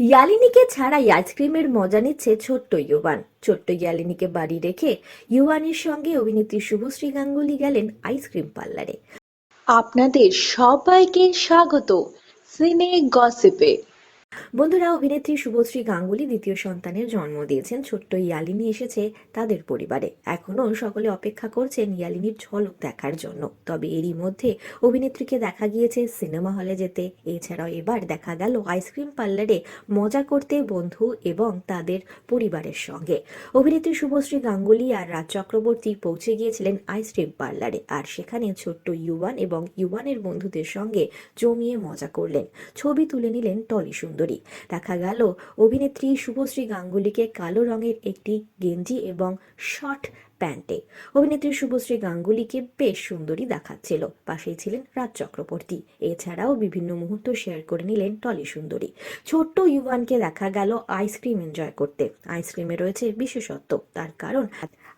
ইয়ালিনীকে ছাড়াই আইসক্রিমের মজা নিচ্ছে ছোট্ট ইউবান। ছোট্ট ইয়ালিনীকে বাড়ি রেখে ইউবানের সঙ্গে অভিনেত্রী শুভশ্রী গাঙ্গুলি গেলেন আইসক্রিম পার্লারে। আপনাদের সবাইকে স্বাগত। সিনে গসিপে। বন্ধুরা, অভিনেত্রী শুভশ্রী গাঙ্গুলি দ্বিতীয় সন্তানের জন্ম দিয়েছেন। ছোট্ট ইয়ালিনী এসেছে তাদের পরিবারে। এখনও সকলে অপেক্ষা করছেন ইয়ালিনীর ঝলক দেখার জন্য। তবে এরই মধ্যে অভিনেত্রীকে দেখা গিয়েছে সিনেমা হলে যেতে। এছাড়াও এবার দেখা গেল আইসক্রিম পার্লারে মজা করতে বন্ধু এবং তাদের পরিবারের সঙ্গে। অভিনেত্রী শুভশ্রী গাঙ্গুলি আর রাজ চক্রবর্তী পৌঁছে গিয়েছিলেন আইসক্রিম পার্লারে আর সেখানে ছোট্ট ইউয়ান এবং ইউয়ানের বন্ধুদের সঙ্গে জমিয়ে মজা করলেন। ছবি তুলে নিলেন টলি সুন্দরী। দেখা গেল, অভিনেত্রী শুভশ্রী গাঙ্গুলিকে কালো রঙের একটি গেঞ্জি এবং শর্ট প্যান্টে। অভিনেত্রী শুভশ্রী গাঙ্গুলিকে বেশ সুন্দরী দেখাচ্ছিল। পাশেই ছিলেন রাজ চক্রবর্তী। এছাড়াও বিভিন্ন মুহূর্ত শেয়ার করে নিলেন টলি সুন্দরী। ছোট্ট ইউয়ানকে দেখা গেল আইসক্রিম এনজয় করতে। আইসক্রিমে রয়েছে বিশেষত্ব। তার কারণ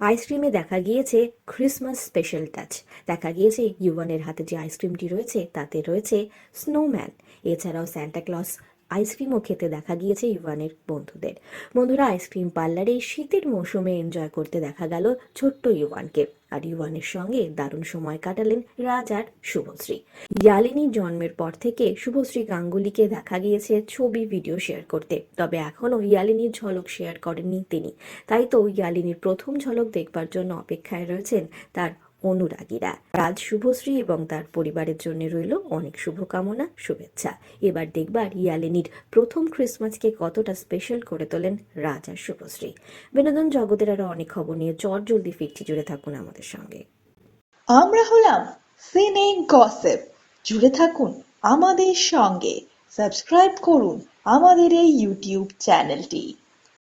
আইসক্রিমে দেখা গিয়েছে ক্রিসমাস স্পেশাল টাচ দেখা গিয়েছে ইউয়ানের হাতে যে আইসক্রিমটি রয়েছে, তাতে রয়েছে স্নোম্যান এছাড়াও স্যান্টা ক্লস আইসক্রিমও খেতে দেখা গিয়েছে ইউয়ানের বন্ধুদের। বন্ধুরা আইসক্রিম পার্লারে শীতের মৌসুমে এনজয় করতে দেখা গেল ছোট্ট ইউয়ানকে আর ইউয়ানের সঙ্গে দারুণ সময় কাটালেন রাজ আর শুভশ্রী। ইয়ালিনীর জন্মের পর থেকে শুভশ্রী গাঙ্গুলিকে দেখা গিয়েছে ছবি, ভিডিও শেয়ার করতে। তবে এখনও ইয়ালিনীর ঝলক শেয়ার করেননি তিনি। তাই তো ইয়ালিনীর প্রথম ঝলক দেখবার জন্য অপেক্ষায় রয়েছেন তার অনুরাগীরা। রাজ শুভশ্রী এবং তার পরিবারের জন্য রইল অনেক শুভকামনা, শুভেচ্ছা। এবার দেখবার ইয়ালিনীর প্রথম ক্রিসমাসকে কতটা স্পেশাল করে তোলেন রাজ শুভশ্রী। বিনোদন জগতের আরও অনেক খবর নিয়ে চট জলদি ফিরছি, জুড়ে থাকুন আমাদের সঙ্গে। আমরা হলাম সিনে গসিপ। জুড়ে থাকুন আমাদের সঙ্গে। সাবস্ক্রাইব করুন আমাদের এই ইউটিউব চ্যানেলটি।